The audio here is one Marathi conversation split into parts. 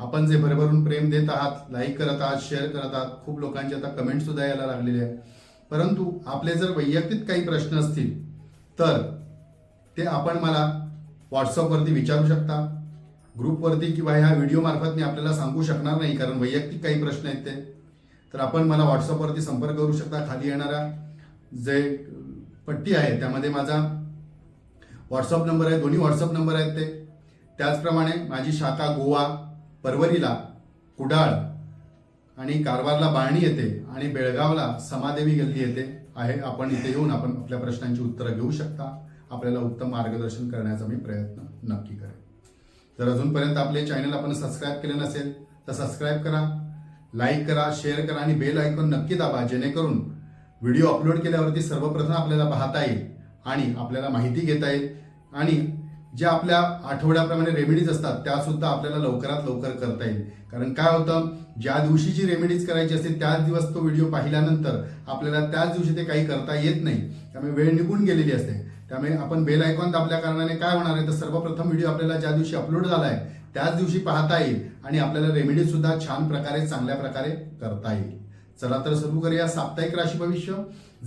आपण जे भरभरून प्रेम देत आहात लाईक करत आहात शेअर करत आहात खूप लोकांचे आता कमेंट सुद्धा यायला लागलेले आहे परंतु आपले जर वैयक्तिक काही प्रश्न असतील तर ते आपण मला व्हॉट्सअपवरती विचारू शकता ग्रुपवरती किंवा ह्या व्हिडिओमार्फत मी आपल्याला सांगू शकणार नाही कारण वैयक्तिक काही प्रश्न आहेत ते. तर आपण मला व्हॉट्सअपवरती संपर्क करू शकता खाली येणारा जे पट्टी आहे त्यामध्ये माझा व्हॉट्सअप नंबर आहे दोन्ही व्हॉट्सअप नंबर आहेत ते. त्याचप्रमाणे माझी शाखा गोवा परवरीला कुडाळ आणि कारवारला बाळणी येते आणि बेळगावला समादेवी गल्ली येते आहे. आपण इथे येऊन आपण आपल्या प्रश्नांची उत्तरं घेऊ शकता. आपल्याला उत्तम मार्गदर्शन करण्याचा मी प्रयत्न नक्की करेन. जर अजूनपर्यंत आपले चॅनल आपण सबस्क्राईब केले नसेल तर सबस्क्राईब करा लाईक करा शेअर करा आणि बेल आयकॉन नक्की दाबा. जेणेकरून व्हिडिओ अपलोड केल्यावरती सर्वप्रथम आपल्याला पाहता येईल आणि आपल्याला माहिती घेता येईल आणि ज्या आपल्या आठवड्याप्रमाणे रेमेडीज असतात त्या सुद्धा आपल्याला लवकरात लवकर करता येईल. कारण काय होतं ज्या दिवशी जी रेमेडीज करायची असते त्याच दिवस तो व्हिडिओ पाहिल्यानंतर आपल्याला त्याच दिवशी ते काही करता येत नाही. त्यामुळे वेळ निघून गेलेली असते. त्यामुळे आपण बेल आयकॉन दाबल्या कारणाने काय होणार आहे तर सर्वप्रथम व्हिडिओ आपल्याला ज्या दिवशी अपलोड झाला आहे त्याच दिवशी पाहता येईल आणि आपल्याला रेमेडीज सुद्धा छान प्रकारे चांगल्या प्रकारे करता येईल. चला तर सुरू करूया साप्ताहिक राशी भविष्य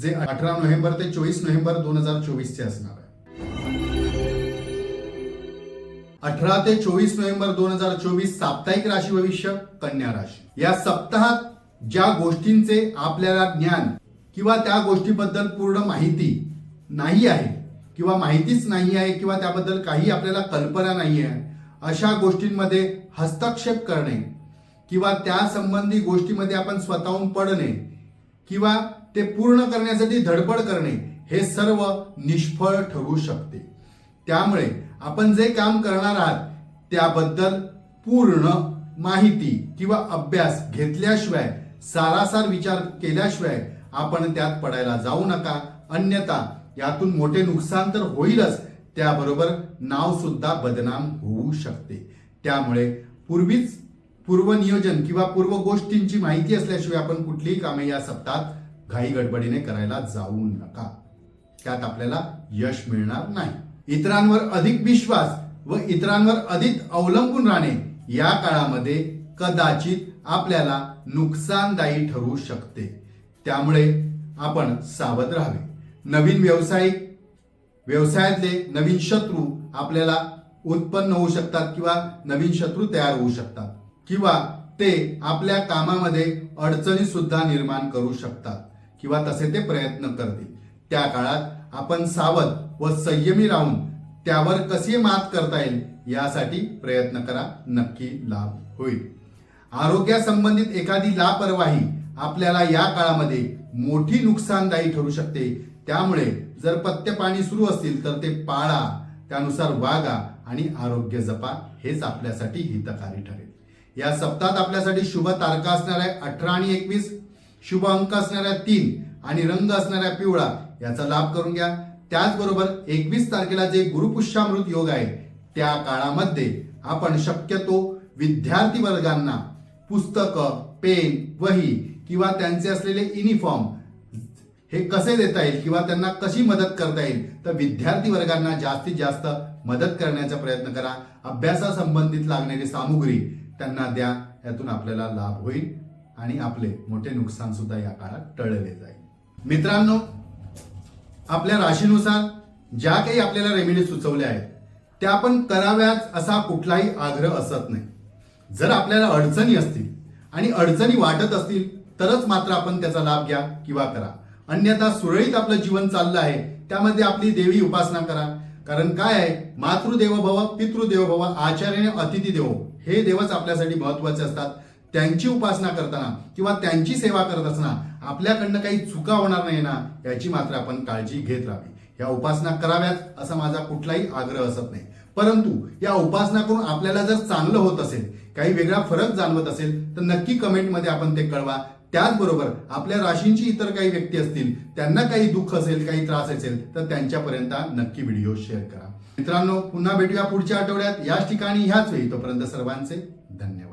जे अठरा नोव्हेंबर ते चोवीस नोव्हेंबर दोन हजार चोवीसचे असणार आहे. अठरा ते चोवीस नोव्हेंबर दोन हजार चोवीस साप्ताहिक राशी भविष्य कन्या राशी. या सप्ताहात ज्या गोष्टींचे आपल्याला ज्ञान किंवा त्या गोष्टीबद्दल पूर्ण माहिती नाही आहे किंवा माहितीच नाही आहे किंवा त्याबद्दल काही आपल्याला कल्पना नाही आहे अशा गोष्टींमध्ये हस्तक्षेप करणे किंवा त्या संबंधी गोष्टीमध्ये आपण स्वतःहून पडणे किंवा ते पूर्ण करण्यासाठी धडपड करणे हे सर्व निष्फळ ठरू शकते. त्यामुळे आपण जे काम करणार आहात त्याबद्दल पूर्ण माहिती किंवा अभ्यास घेतल्याशिवाय सारासार विचार केल्याशिवाय आपण त्यात पडायला जाऊ नका. अन्यथा यातून मोठे नुकसान तर होईलच. त्याबरोबर नाव सुद्धा बदनाम होऊ शकते. त्यामुळे पूर्वीच पूर्वनियोजन किंवा पूर्व गोष्टींची माहिती असल्याशिवाय आपण कुठलीही कामे या सप्ताहात घाई गडबडीने करायला जाऊ नका. त्यात आपल्याला यश मिळणार नाही. इतरांवर अधिक विश्वास व इतरांवर अधिक अवलंबून राहणे या काळामध्ये कदाचित आपल्याला नुकसानदायी ठरू शकते. त्यामुळे आपण सावध राहावे. नवीन व्यावसायिक व्यवसायातले नवीन शत्रू आपल्याला उत्पन्न होऊ शकतात किंवा नवीन शत्रू तयार होऊ शकतात किंवा ते आपल्या कामामध्ये अडचणी सुद्धा निर्माण करू शकतात किंवा तसे ते प्रयत्न करतील. त्या काळात आपण सावध व संयमी राहून त्यावर कसे मात करता येईल यासाठी प्रयत्न करा. नक्की लाभ होईल. आरोग्यासंबंधित एखादी लापरवाही आपल्याला या काळामध्ये मोठी नुकसानदायी ठरू शकते. त्यामुळे जर पत्यपाणी सुरू असतील तर ते पाळा त्यानुसार वागा आणि आरोग्य जपा. हेच आपल्यासाठी हितकारी ठरेल. या सप्ताहात आपल्यासाठी शुभ तारका असणाऱ्या अठरा आणि एकवीस शुभ अंक असणाऱ्या तीन आणि रंग असणाऱ्या पिवळा याचा लाभ करून घ्या. त्याचबरोबर एकवीस तारखेला जे गुरुपुष्यामृत योग आहे त्या काळामध्ये आपण शक्यतो विद्यार्थी वर्गांना पुस्तकं पेन वही किंवा त्यांचे असलेले युनिफॉर्म हे कसे देता येईल किंवा त्यांना कशी मदत करता येईल तर विद्यार्थी वर्गांना जास्तीत जास्त मदत करण्याचा प्रयत्न करा. अभ्यासासंबंधित लागणारी सामुग्री त्यांना द्या. यातून आपल्याला लाभ होईल आणि आपले मोठे नुकसान सुद्धा या काळात टळले जाईल. मित्रांनो आपल्या राशीनुसार ज्या काही आपल्याला रेमेडी सुचवल्या आहेत त्या आपण कराव्याच असा कुठलाही आग्रह असत नाही. जर आपल्याला अडचणी असतील आणि अडचणी वाटत असतील तरच मात्र आपण त्याचा लाभ घ्या किंवा करा. अन्यथा सुरळीत आपलं जीवन चाललं आहे त्यामध्ये आपली देवी उपासना करा. कारण काय आहे मातृदेव भव पितृदेव भव आचार्याने अतिथी देव हे देवच आपल्यासाठी महत्त्वाचे असतात. त्यांची उपासना करताना किंवा त्यांची सेवा करत असताना आपल्याकडनं काही चुका होणार नाही ना याची मात्र आपण काळजी घेत राहावी. या उपासना कराव्यात असा माझा कुठलाही आग्रह असत नाही. परंतु या उपासना करून आपल्याला जर चांगलं होत असेल काही वेगळा फरक जाणवत असेल तर नक्की कमेंटमध्ये आपण ते कळवा. त्याचबरोबर आपल्या राशींची इतर काही व्यक्ती असतील त्यांना काही दुःख असेल काही त्रास असेल तर त्यांच्यापर्यंत नक्की व्हिडिओ शेअर करा. मित्रांनो पुन्हा भेटूया पुढच्या आठवड्यात. याच ठिकाणी ह्याच वेळी. तोपर्यंत सर्वांचे धन्यवाद.